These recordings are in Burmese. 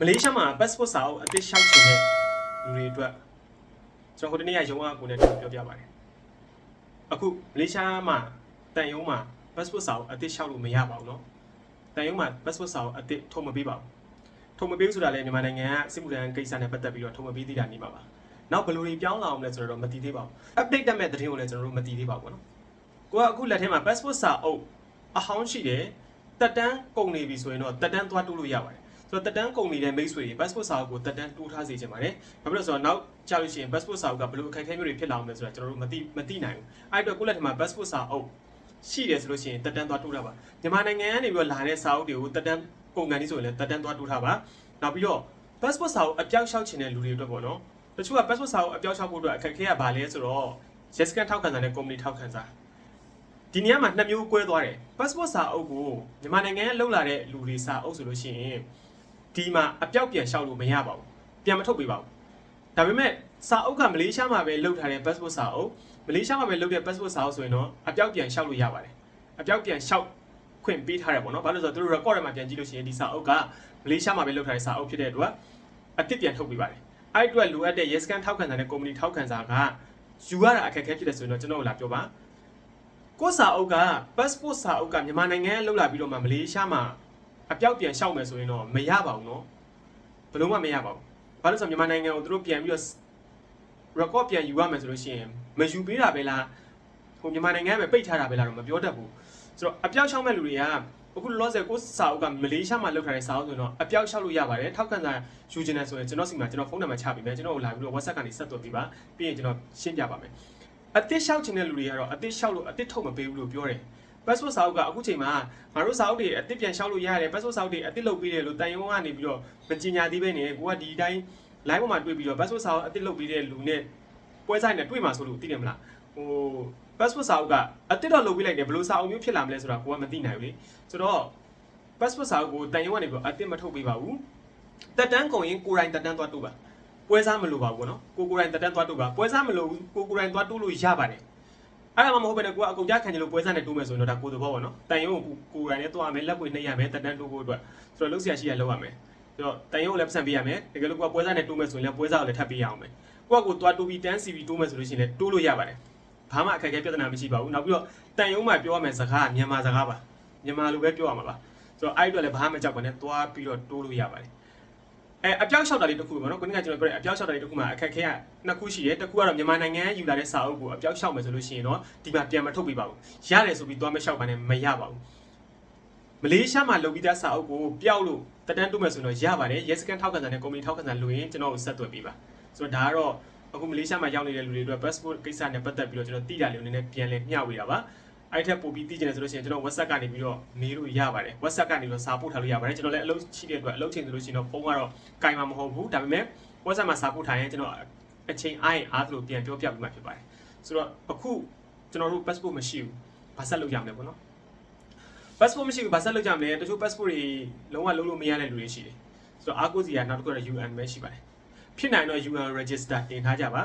မလေးရှားမှာ passport စာအုပ်အသစ်လျှောက်ချင်တဲ့လူတွေအတွက်ကျွန်တော်ဟိုတနေ့ကရုံးအကူနဲ့ပြောပြပါတယ်အခုမလေးရှားမှာတန်ရုံးမှာ passport စာအုပ်အသစ်လျှောက်လို့မရပါဘူးเนาะတန်ရုံးမှာ passport စာအုပ်အသစ်ထုတ်မပေးပါဘူးထုတ်မပေးဘူးဆိုတာလည်းမြန်မာနိုင်ငံကစစ်မှုထမ်းကိစ္စနဲ့ပတ်သက်ပြီးတော့ထုတ်မပေးသေးတာနေမှာပါနောက်ဘယ်လိုတွေပြောင်းလာအောင်လဲဆိုတော့မသိသေးပါဘူး update တက်မဲ့သတင်းကိုလည်းကျွန်တော်တို့မသိသေးပါဘူးเนาะကိုကအခုလက်ထဲမှာ passport စာအုပ်အဟောင်းရှိတယ်တက်တန်းကုန်နေပြီဆိုရင်တော့တက်တန်းသွားတိုးလို့ရပါတယ် ဆိုတော့တက်တန်းကုန်နေတဲ့မိတ်ဆွေတွေ passport စာအုပ်ကိုတက်တန်းတိုးထားစေချင်ပါတယ်။ဘာဖြစ်လို့လဲဆိုတော့နောက်ကြာလို့ရှိရင် passport စာအုပ်ကဘယ်လိုအခက်အခဲမျိုးတွေဖြစ်လာအောင်လဲဆိုတာကျွန်တော်တို့မသိမသိနိုင်ဘူး။အဲ့အတွက်ကိုယ့်လက်ထဲမှာ passport စာအုပ်ရှိတယ်ဆိုလို့ရှိရင်တက်တန်းသွားတိုးထားပါ။မြန်မာနိုင်ငံကနေပြီးတော့လာတဲ့စာအုပ်တွေကိုတက်တန်းကုန်ကန်ကြီးဆိုရင်လည်းတက်တန်းသွားတိုးထားပါ။နောက်ပြီးတော့ passport စာအုပ်အပြောက်လျှောက်ချင်တဲ့လူတွေအတွက်ပေါ့နော်။တချို့က passport စာအုပ်အပြောက်လျှောက်ဖို့အတွက်အခက်အခဲကဘာလဲဆိုတော့ yes scan ထောက်ခံစာနဲ့ company ထောက်ခံစာဒီနေရာမှာနှစ်မျိုးကွဲသွားတယ် passport စာအုပ်ကိုမြန်မာနိုင်ငံကလောက်လာတဲ့လူတွေစာအုပ်ဆိုလို့ရှိရင် ဒီမှာအပြောက်ပြန်လျှောက်လို့မရပါဘူးပြန်မထုတ်ပေးပါဘူးဒါပေမဲ့စာအုပ်ကမလေးရှားမှာပဲလုပ်ထားတဲ့ passport စာအုပ်မလေးရှားမှာပဲလုပ်တဲ့ passport စာအုပ်ဆိုရင်တော့အပြောက်ပြန်လျှောက်လို့ရပါတယ်အပြောက်ပြန်လျှောက်ခွင့်ပေးထားတယ်ပေါ့နော်ဘာလို့လဲဆိုတော့သူတို့ record ထဲမှာပြန်ကြည့်လို့ရှိရင်ဒီစာအုပ်ကမလေးရှားမှာပဲလုပ်ထားတဲ့စာအုပ်ဖြစ်တဲ့အတွက်အတစ်ပြန်ထုတ်ပေးပါတယ်အဲ့အတွက်လိုအပ်တဲ့ yes scan ထောက်ခံစာနဲ့ company ထောက်ခံစာကယူရတာအခက်အခဲဖြစ်တယ်ဆိုရင်တော့ကျွန်တော်တို့လာပြောပါကိုယ့်စာအုပ်က passport စာအုပ်ကမြန်မာနိုင်ငံကလောက်လာပြီးတော့မှမလေးရှားမှာ အပြောက်ပြန်ရှောက်မယ်ဆိုရင်တော့မရပါဘူးနော်ဘလို့မှမရပါဘူးဘာလို့ဆိုတော့မြန်မာနိုင်ငံကိုသူတို့ပြန်ပြီးတော့ record ပြန်ယူရမယ်ဆိုလို့ရှိရင်မယူပေးတာပဲလားဟိုမြန်မာနိုင်ငံမှာပိတ်ထားတာပဲလားတော့မပြောတတ်ဘူးဆိုတော့အပြောက်ရှောက်မဲ့လူတွေကအခုလောဆယ်ကိုစာအုပ်ကမလေးရှားမှာလောက်ထားတဲ့စာအုပ်ဆိုတော့အပြောက်ရှောက်လို့ရပါတယ်ထောက်ခံစာယူခြင်းနဲ့ဆိုရင်ကျွန်တော်စီမှာကျွန်တော်ဖုန်းနံပါတ်ချပေးမယ်ကျွန်တော်ကိုလာပြီးတော့ WhatsApp ကနေဆက်သွယ်ပေးပါပြီးရင်ကျွန်တော်ရှင်းပြပါမယ်အသစ်ရှောက်ခြင်းတဲ့လူတွေကတော့အသစ်ရှောက်လို့အသစ်ထုတ်မပေးဘူးလို့ပြောတယ် passport စာအုပ်ကအခုချိန်မှာငါတို့စာအုပ်တွေအသစ်ပြန်လျှောက်လို့ရတယ် passport စာအုပ်တွေအသစ်လုပ်ပေးတယ်လို့တန်ယုံကနေပြီးတော့မကြင်ညာသေးပဲနေကိုကဒီအတိုင်း live ပေါ်မှာတွေ့ပြီးတော့ passport စာအုပ်အသစ်လုပ်ပေးတဲ့လူနဲ့ပွဲဆိုင်နဲ့တွေ့မှာဆိုလို့သိတယ်မလားဟို passport စာအုပ်ကအသစ်တော့လုပ်ပေးလိုက်တယ်ဘယ်လိုစာအုပ်မျိုးဖြစ်လာမလဲဆိုတာကိုကမသိနိုင်ဘူးလေဆိုတော့ passport စာအုပ်ကိုတန်ယုံကနေပြီးတော့အသစ်မထုတ်ပေးပါဘူးတက်တန်းကုန်ရင်ကိုယ်တိုင်တက်တန်းသွားတိုးပါပွဲစားမလိုပါဘူးเนาะကိုကိုယ်တိုင်တက်တန်းသွားတိုးပါပွဲစားမလိုဘူးကိုကိုယ်တိုင်သွားတိုးလို့ရပါတယ် အဲ့ဒါမှမဟုတ်ဘဲနဲ့ကိုကအကုန်ကြခံကြလို့ပွဲစားနဲ့တိုးမယ်ဆိုရင်တော့ဒါကိုယ်သဘောပေါ့နော်တန်ရုံကိုကိုယ်တိုင်နဲ့တွားမယ်လက်ပွေနှိပ်ရမယ်တက်တန်းတိုးဖို့အတွက်ဆိုတော့လှုပ်ရှားရှိရလောက်ရမယ်ဆိုတော့တန်ရုံကိုလည်းပတ်စံပေးရမယ်တကယ်လို့ကိုကပွဲစားနဲ့တိုးမယ်ဆိုရင်လည်းပွဲစားကိုလည်းထပ်ပေးရအောင်မယ်ကိုကကိုတွားတိုးပြီးတန်းစီပြီးတိုးမယ်ဆိုလို့ရှိရင်လည်းတိုးလို့ရပါတယ်ဘာမှအခက်အခဲပြဿနာမရှိပါဘူးနောက်ပြီးတော့တန်ရုံမှာပြောရမယ်စကားကမြန်မာစကားပါမြန်မာလိုပဲပြောရမှာပါဆိုတော့အဲ့ဒီတော့လည်းဘာမှမကြောက်ပါနဲ့တွားပြီးတော့တိုးလို့ရပါတယ် အဲအပြောက်လျှောက်တာလေးတစ်ခုပေါ့နော်ခုနကကျွန်တော်ပြောတဲ့အပြောက်လျှောက်တာလေးတစ်ခုမှာအခက်ခဲကနှစ်ခုရှိတယ်တစ်ခုကတော့မြန်မာနိုင်ငံယူလာတဲ့စာအုပ်ကိုအပြောက်လျှောက်မယ်ဆိုလို့ရှိရင်တော့ဒီမှာပြန်မထုတ်ပြပါဘူးရတယ်ဆိုပြီးသွားမလျှောက်ပါနဲ့မရပါဘူးမလေးရှားမှာလုပ်ပြီးသားစာအုပ်ကိုပျောက်လို့တက်တန်းတိုးမယ်ဆိုတော့ရပါတယ် yes scan ထောက်ခံစာနဲ့ company ထောက်ခံစာလိုရင်ကျွန်တော်ကိုဆက်သွယ်ပေးပါဆိုတော့ဒါကတော့အခုမလေးရှားမှာရောက်နေတဲ့လူတွေအတွက် passport ကိစ္စနဲ့ပတ်သက်ပြီးတော့ကျွန်တော်သိတာလေးနည်းနည်းပြန်လည်မျှဝေတာပါ အဲ့ထက်ပိုပြီးသိချင်တယ်ဆိုလို့ရှိရင်ကျွန်တော် WhatsApp ကနေပြီးတော့မေးလို့ရပါတယ် WhatsApp ကနေပြီးတော့စာပို့ထားလို့ရပါတယ်ကျွန်တော်လည်းအလုပ်ရှိတဲ့အတွက်အလုပ်ချိန်ဆိုလို့ရှိရင်တော့ဖုန်းကတော့ကင်မှာမဟုတ်ဘူးဒါပေမဲ့ WhatsApp မှာစာပို့ထားရင်ကျွန်တော်အချိန်အားရင်အားသလိုပြန်ပြောပြပြီးမှဖြစ်ပါတယ်ဆိုတော့အခုကျွန်တော်တို့ passport မရှိဘူးဘာဆက်လုပ်ရမလဲပေါ့နော် passport မရှိဘူးဘာဆက်လုပ်ကြမလဲတချို့ passport တွေလုံးဝလုံးလို့မရတဲ့လူတွေရှိတယ်ဆိုတော့အားကိုးစီကနောက်တစ်ခုကတော့ UN ပဲရှိပါတယ်ဖြစ်နိုင်တော့ UN register တင်ထားကြပါ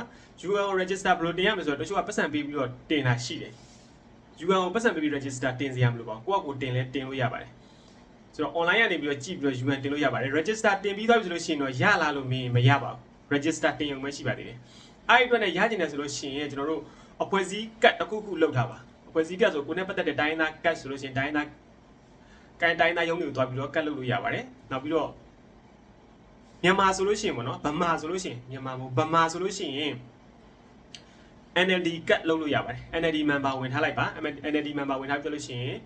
UN register ဘယ်လိုတင်ရမလဲဆိုတော့တချို့ကပတ်စံပေးပြီးတော့တင်တာရှိတယ် UN ကိုပတ်စံပေးပြီး register တင်စီရမလို့ပေါ့ကိုယ့်အကိုတင်လဲတင်လို့ရပါတယ်ဆိုတော့ online ကနေပြီးတော့ကြည့်ပြီးတော့ UN တင်လို့ရပါတယ် register တင်ပြီးသွားပြီဆိုလို့ရှိရင်တော့ရလာလို့မင်းမရပါဘူး register တင်ရုံပဲရှိပါသေးတယ်အဲ့ဒီအတွက်နဲ့ရကျင်တယ်ဆိုလို့ရှိရင်ကျွန်တော်တို့အဖွဲ့စည်းကတ်တစ်ခုခုလောက်ထားပါအဖွဲ့စည်းကတ်ဆိုကိုယ်နဲ့ပတ်သက်တဲ့တိုင်းသားကတ်ဆိုလို့ရှိရင်တိုင်းသားကန်တိုင်းသားရုံးတွေကိုတွားပြီးတော့ကတ်လုပ်လို့ရပါတယ်နောက်ပြီးတော့မြန်မာဆိုလို့ရှိရင်ပေါ့နော်ဗမာဆိုလို့ရှိရင်မြန်မာမဟုတ်ဗမာဆိုလို့ရှိရင် NLD ကတ်လုပ်လို့ရပါတယ် NLD member ဝင်ထားလိုက်ပါ NLD member ဝင်ထားပြလို့ရှိရင်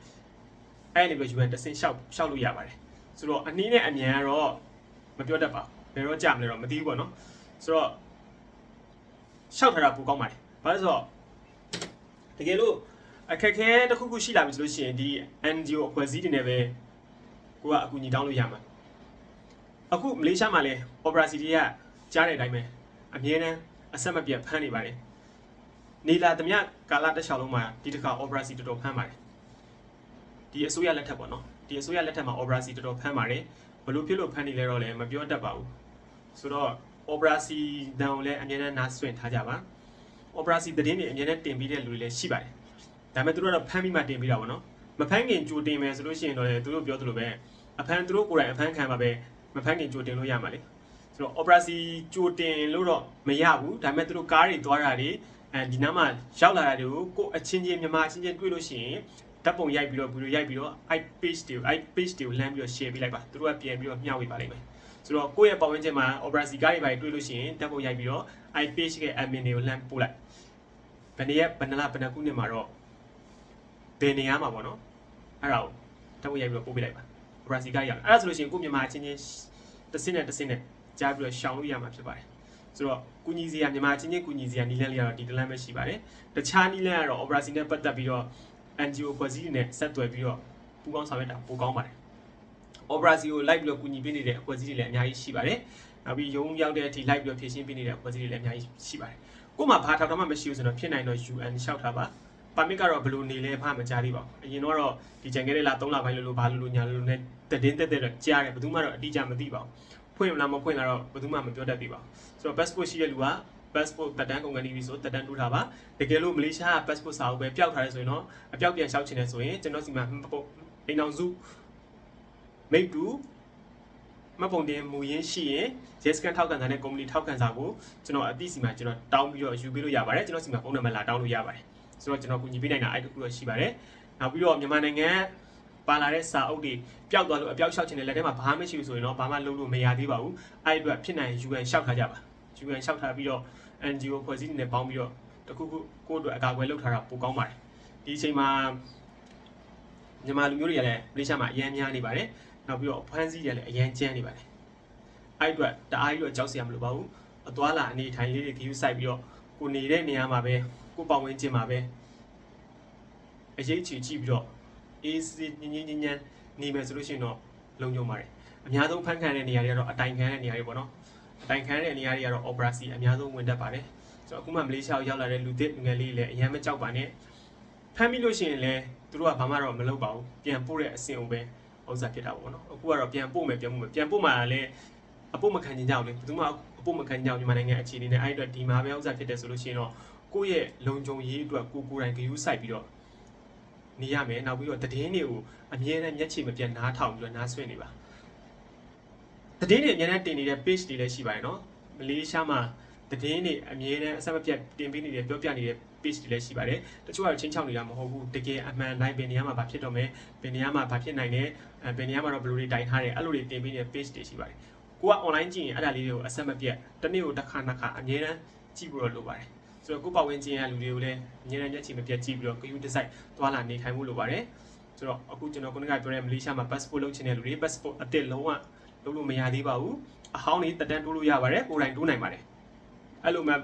အဲ့ဒီလို UN တဆင့်ရှောက်ရှောက်လို့ရပါတယ်ဆိုတော့အနည်းနဲ့အမြန်ကတော့မပြောတတ်ပါဘယ်တော့ကြာမလဲတော့မသိဘူးပေါ့နော်ဆိုတော့ရှောက်ထားတာပိုကောင်းပါတယ်ဘာလို့ဆိုတော့တကယ်လို့အခက်ခဲတစ်ခုခုရှိလာပြီဆိုလို့ရှိရင်ဒီ NGO အဖွဲ့အစည်းတွေနဲ့ပဲကိုကအကူအညီတောင်းလို့ရမှာအခုမလေးရှားမှာလဲ Opera City ကကြားတဲ့အတိုင်းပဲအမြဲတမ်းအဆက်မပြတ်ဖမ်းနေပါတယ် နေလာသမျှကာလတစ်လျှောက်လုံးမှာဒီတစ်ခါ Opera C တော်တော်ဖမ်းပါတယ်ဒီအစိုးရလက်ထက်ပေါ့နော်ဒီအစိုးရလက်ထက်မှာ Opera C တော်တော်ဖမ်းပါတယ်ဘလို့ဖြစ်လို့ဖမ်းနေလဲတော့လည်းမပြောတတ်ပါဘူးဆိုတော့ Opera C တန်ကိုလည်းအမြဲတမ်းနားဆွင့်ထားကြပါ Opera C သတင်းတွေအမြဲတမ်းတင်ပေးတဲ့လူတွေလည်းရှိပါတယ်ဒါပေမဲ့သူတို့ကတော့ဖမ်းပြီးမှတင်ပေးတာပေါ့နော်မဖမ်းခင်ကြိုတင်မယ်ဆိုလို့ရှိရင်တော့လေသူတို့ပြောသလိုပဲအဖမ်းသူတို့ကိုယ်တိုင်အဖမ်းခံပါပဲမဖမ်းခင်ကြိုတင်လို့ရမှာလေဆိုတော့ operasi ကြိုတင်လို့တော့မရဘူးဒါပေမဲ့သူတို့ကားတွေသွားတာတွေ အဲဒီနားမှာရောက်လာတာတွေကိုကိုယ်အချင်းချင်းမြန်မာအချင်းချင်းတွေ့လို့ရှိရင်ဓာတ်ပုံရိုက်ပြီးတော့ဗီဒီယိုရိုက်ပြီးတော့ i page တွေကို i page တွေကိုလမ်းပြီးတော့ share ပေးလိုက်ပါသူတို့ကပြန်ပြီးတော့မျှဝေပါလိမ့်မယ်ဆိုတော့ကိုယ့်ရဲ့ပတ်ဝန်းကျင်မှာ operasi ကားတွေပါတွေ့လို့ရှိရင်ဓာတ်ပုံရိုက်ပြီးတော့ i page ရဲ့ admin တွေကိုလမ်းပို့လိုက်ဘယ်နည်းဘယ်နလားဘယ်နှခုနှစ်မှာတော့ဘယ်နေရာမှာပေါ့နော်အဲ့ဒါကိုဓာတ်ပုံရိုက်ပြီးတော့ပို့ပေးလိုက်ပါ operasi ကားရအောင်အဲ့ဒါဆိုလို့ရှိရင်ကိုယ့်မြန်မာအချင်းချင်းတစ်စင်းနဲ့တစ်စင်းနဲ့ကြားပြီးတော့ရှောင်လို့ရမှာဖြစ်ပါတယ် ဆိုတော့ကုညီစီရမြန်မာချင်းချင်းကုညီစီရနီလန်းလေးကတော့ဒီတလန်းပဲရှိပါတယ်တခြားနီလန်းကတော့ operasi နဲ့ပတ်သက်ပြီးတော့ NGO ဖွဲ့စည်းတွေနဲ့ဆက်သွယ်ပြီးတော့ပူးပေါင်းဆောင်ရွက်တာပိုကောင်းပါတယ် operasi ကိုလိုက်ပြီးတော့ကုညီပေးနေတဲ့အဖွဲ့အစည်းတွေလည်းအများကြီးရှိပါတယ်နောက်ပြီးရုံးရောက်တဲ့အထိလိုက်ပြီးတော့ဖြည့်ရှင်းပေးနေတဲ့အဖွဲ့အစည်းတွေလည်းအများကြီးရှိပါတယ်ကို့မှာဘာထောက်ထားမှမရှိဘူးဆိုတော့ဖြစ်နိုင်တော့ UN လျှောက်ထားပါပါမစ်ကတော့ဘယ်လိုနေလဲဖမကြားသေးပါဘူးအရင်တော့ဒီကြံခဲ့တဲ့လား3လပိုင်းလို့လို့ဘာလို့လို့ညာလို့လို့နဲ့တည်တင်းတက်တက်တော့ကြားတယ်ဘယ်သူမှတော့အတိအကျမသိပါဘူး ဖွင့်မလားမဖွင့်လားတော့ဘယ်သူမှမပြောတတ်သေးပါဘူးဆိုတော့ passport ရှိတဲ့လူက passport တက်တန်းကုန်ကနေပြီဆိုတက်တန်းတိုးထားပါတကယ်လို့မလေးရှားက passport စာအုပ်ပဲပျောက်ထားတယ်ဆိုရင်တော့အပျောက်ပြန်လျှောက်ချင်တယ်ဆိုရင်ကျွန်တော်စီမှာပုံအိမ်အောင်စုမိတ်တူမပုံတင်မူရင်းရှိရင် yes scan ထောက်ခံစာနဲ့ company ထောက်ခံစာကိုကျွန်တော်အသိစီမှာကျွန်တော်တောင်းပြီးတော့ယူပေးလို့ရပါတယ်ကျွန်တော်စီမှာဖုန်းနံပါတ်လာတောင်းလို့ရပါတယ်ဆိုတော့ကျွန်တော်ကူညီပေးနိုင်တာအဲ့တခုတော့ရှိပါတယ်နောက်ပြီးတော့မြန်မာနိုင်ငံ ပါလာတဲ့စာအုပ်တွေပျောက်သွားလို့အပျောက်လျှောက်ချင်တဲ့လက်ထဲမှာဘာမှမရှိဘူးဆိုရင်တော့ဘာမှလုပ်လို့မရသေးပါဘူးအဲ့အတွက်ဖြစ်နိုင် UN လျှောက်ထားကြပါ UN လျှောက်ထားပြီးတော့ NGO ဖွဲ့စည်းနေပေါင်းပြီးတော့တခုခုကိုယ့်အတွက်အကာအကွယ်လုပ်ထားတာပိုကောင်းပါတယ်ဒီအချိန်မှာမြန်မာလူမျိုးတွေကလည်းမလေးရှားမှာအများများနေပါတယ်နောက်ပြီးတော့ဖမ်းဆီးတွေလည်းအများကျန်းနေပါတယ်အဲ့အတွက်တအားကြီးတော့ကြောက်စရာမလိုပါဘူးအသွားလာအနေထိုင်လေးတွေခီးယူဆိုင်ပြီးတော့ကိုနေတဲ့နေရာမှာပဲကိုပတ်ဝန်းကျင်မှာပဲအရေးချီကြည့်ပြီးတော့ အေးစစ်ညင်ညင်ညင်ညင်နေမယ်ဆိုလို့ရှိရင်တော့လုံခြုံပါတယ်အများဆုံးဖမ်းခံတဲ့နေရာတွေကတော့အတိုင်ခံတဲ့နေရာတွေပေါ့နော်အတိုင်ခံတဲ့နေရာတွေကတော့ operasi အများဆုံးဝင်တတ်ပါတယ်ဆိုတော့အခုမှမလေးရှားကိုရောက်လာတဲ့လူသစ်ငယ်လေးလည်းအရင်မကြောက်ပါနဲ့ဖမ်းပြီးလို့ရှိရင်လည်းသူတို့ကဘာမှတော့မလုပ်ပါဘူးပြန်ပို့တဲ့အဆင့်အုံပဲဥစ္စာဖြစ်တာပေါ့နော်အခုကတော့ပြန်ပို့မယ်ပြန်ပို့မယ်ပြန်ပို့မှလည်းအပို့မခံချင်ကြဘူးလေဘယ်သူမှအပို့မခံချင်ကြဘူးမြန်မာနိုင်ငံအခြေအနေနဲ့အဲ့အတွက်ဒီမှာပဲဥစ္စာဖြစ်တယ်ဆိုလို့ရှိရင်တော့ကိုယ့်ရဲ့လုံခြုံရေးအတွက်ကိုကိုယ်တိုင်ဂရုစိုက်ပြီးတော့ နေရမယ်နောက်ပြီးတော့သတင်းတွေကိုအမြဲတမ်းမျက်ခြေမပြတ်နားထောင်ပြီးတော့နားဆွင့်နေပါသတင်းတွေအများနဲ့တင်နေတဲ့ page တွေလည်းရှိပါတယ်နော်မလေးရှားမှာသတင်းတွေအများနဲ့အဆက်မပြတ်တင်ပေးနေတဲ့ပြောပြနေတဲ့ page တွေလည်းရှိပါတယ်တချို့ကတော့ချင်းချောင်းနေတာမဟုတ်ဘူးတကယ်အမှန်တိုင်းဘယ်နေရာမှာဘာဖြစ်တော့မယ်ဘယ်နေရာမှာဘာဖြစ်နိုင်တယ်အဲဘယ်နေရာမှာတော့ဘယ်လိုတွေတိုင်ထားတယ်အဲ့လိုတွေတင်ပေးနေတဲ့ page တွေရှိပါတယ်ကိုက online ကြည့်ရင်အဲ့ဒါလေးတွေကိုအဆက်မပြတ်တစ်နေ့ကိုတစ်ခါနှစ်ခါအများနဲ့ကြည့်ပြီးတော့လုပ်ပါတယ် ဆိုတော့ကိုပတ်ဝန်းကျင်ကလူတွေကိုလည်းအများနဲ့မျက်ခြေမပြတ်ကြည့်ပြီးတော့ queue design သွားလာနေထိုင်မှုလိုပါတယ်ဆိုတော့အခုကျွန်တော်ခုနကပြောတဲ့မလေးရှားမှာ passport လုပ်ချင်တဲ့လူတွေ passport အစ်စ်လုံးဝလုပ်လို့မရသေးပါဘူးအဟောင်းလေးတက်တန်းတိုးလို့ရပါတယ်ကိုယ်တိုင်တိုးနိုင်ပါတယ်အဲ့လိုမှ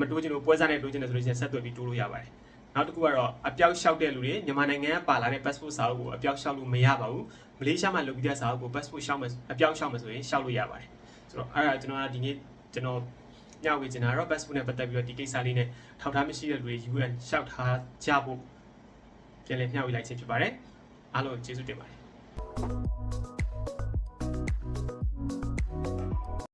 မတိုးချင်လို့ပွဲစားနဲ့တိုးချင်တယ်ဆိုလို့ရှိရင်ဆက်သွယ်ပြီးတိုးလို့ရပါတယ်နောက်တစ်ခုကတော့အပြောက်လျှောက်တဲ့လူတွေမြန်မာနိုင်ငံကပါလာတဲ့ passport စာအုပ်ကိုအပြောက်လျှောက်လို့မရပါဘူးမလေးရှားမှာလုပ်ပြီးတဲ့စာအုပ်ကို passport လျှောက်မယ်အပြောက်လျှောက်မယ်ဆိုရင်လျှောက်လို့ရပါတယ်ဆိုတော့အဲ့ဒါကျွန်တော်ကဒီနေ့ကျွန်တော် ညဝေချင်တာတော့ passport နဲ့ပတ်သက်ပြီးတော့ဒီကိစ္စလေးနဲ့ထောက်ထားမရှိတဲ့လူတွေ UN လျှောက်ထားကြဖို့ပြန်လည်မျှဝေလိုက်ခြင်းဖြစ်ပါတယ်အားလုံးကျေးဇူးတင်ပါတယ်